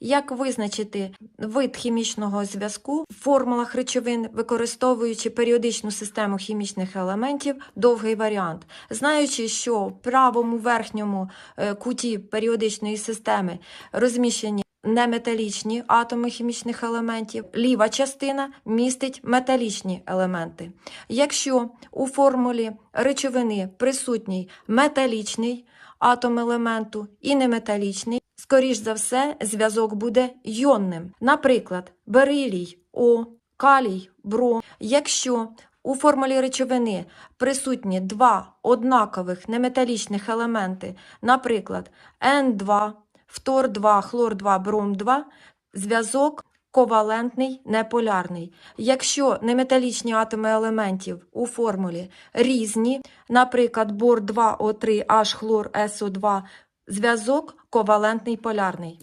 Як визначити вид хімічного зв'язку в формулах речовин, використовуючи періодичну систему хімічних елементів, довгий варіант. Знаючи, що в правому верхньому е, куті періодичної системи розміщені неметалічні атоми хімічних елементів, ліва частина містить металічні елементи. Якщо у формулі речовини присутній металічний атом елементу і неметалічний, скоріш за все, зв'язок буде йонним. Наприклад, берилій О, калій бро. Якщо у формулі речовини присутні два однакових неметалічних елементи, наприклад, N2, фтор 2, хлор 2, бром 2, зв'язок ковалентний, неполярний. Якщо неметалічні атоми елементів у формулі різні, наприклад, бор 2 О3, H хлор СО2, зв'язок ковалентний полярний.